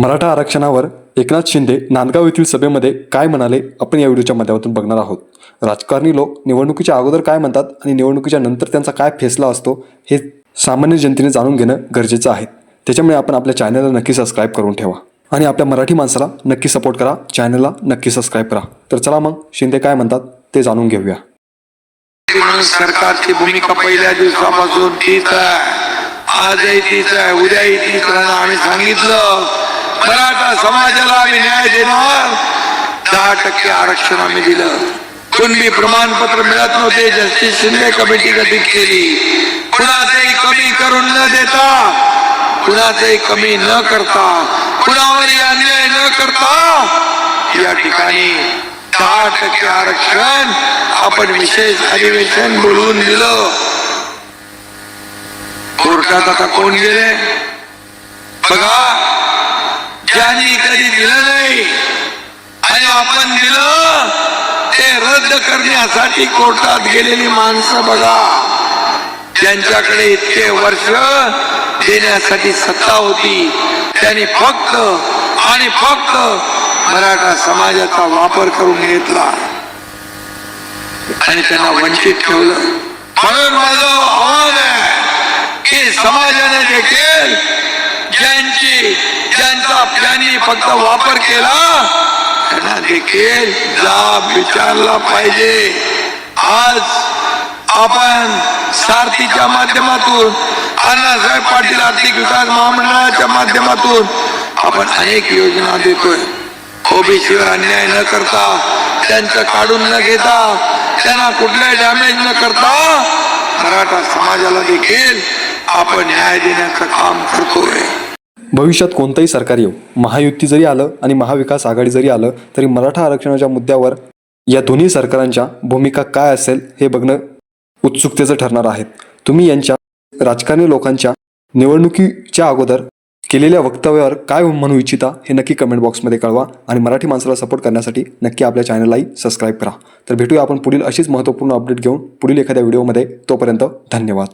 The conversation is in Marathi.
मराठा आरक्षणावर एकनाथ शिंदे नांदगाव येथील सभेमध्ये काय म्हणाले आपण या व्हिडिओच्या माध्यमातून बघणार आहोत. राजकारणी लोक निवडणुकीच्या अगोदर काय म्हणतात आणि निवडणुकीच्या नंतर त्यांचा काय फैसला असतो हे सामान्य जनतेने जाणून घेणं गरजेचं आहे. त्याच्यामुळे आपण आपल्या चॅनलला नक्की सबस्क्राईब करून ठेवा. आणि आपल्या मराठी माणसाला नक्की सपोर्ट करा चॅनलला नक्की सबस्क्राईब करा. तर चला मग शिंदे काय म्हणतात ते जाणून घेऊया. म्हणून सरकारची भूमिका पहिल्या दिवसापासून तीच आहे. आजही तीच आहे उद्याही तीच राहणार आम्ही सांगितलं मराठा समाजाला आम्ही न्याय देणार. दहा टक्के आरक्षण आम्ही दिलं. कुणबी प्रमाणपत्र मिळत नव्हते, जस्टिस शिंदे कमिटी गठीत केली. कुणाचंही कमी करून न देता, कुणाचंही कमी न करता, कुणावरही अन्याय न करता, या ठिकाणी दहा टक्के आरक्षण आपण विशेष अधिवेशन बोलवून दिलं. कोर्टात आता कोण गेले? बघा ज्यांनी कधी दिलं नाही. आणि आपण दिलं ते रद्द करण्यासाठी कोर्टात गेलेली माणसं बघा. त्यांच्याकडे इतके वर्ष देण्यासाठी सत्ता होती त्यांनी फक्त आणि फक्त मराठा समाजाचा वापर करून घेतला. आणि त्यांना वंचित ठेवलं. म्हणून माझं आव्हान आहे की समाजाने देखील फक्त वापर केला त्यांना देखील जाब विचारला पाहिजे. आज आपण सारथीच्या माध्यमातून अण्णासाहेब पाटील आर्थिक विकास महामंडळाच्या माध्यमातून आपण अनेक योजना देतोय. ओबीसीवर अन्याय न करता त्यांचं काढून न घेता त्यांना कुठलाही डॅमेज न करता मराठा समाजाला देखील आपण न्याय देण्याचं काम करतोय. भविष्यात कोणतंही सरकार येऊ. महायुती जरी आलं आणि महाविकास आघाडी जरी आलं तरी मराठा आरक्षणाच्या मुद्द्यावर या दोन्ही सरकारांच्या भूमिका काय असेल हे बघणं उत्सुकतेचं ठरणार आहेत तुम्ही यांच्या राजकारणी लोकांच्या निवडणुकीच्या अगोदर केलेल्या वक्तव्यावर काय म्हणू इच्छिता हे नक्की कमेंट बॉक्समध्ये कळवा आणि मराठी माणसाला सपोर्ट करण्यासाठी नक्की आपल्या चॅनललाही सबस्क्राईब करा. तर भेटूया आपण पुढील अशीच महत्त्वपूर्ण अपडेट घेऊन पुढील एखाद्या व्हिडिओमध्ये तोपर्यंत धन्यवाद.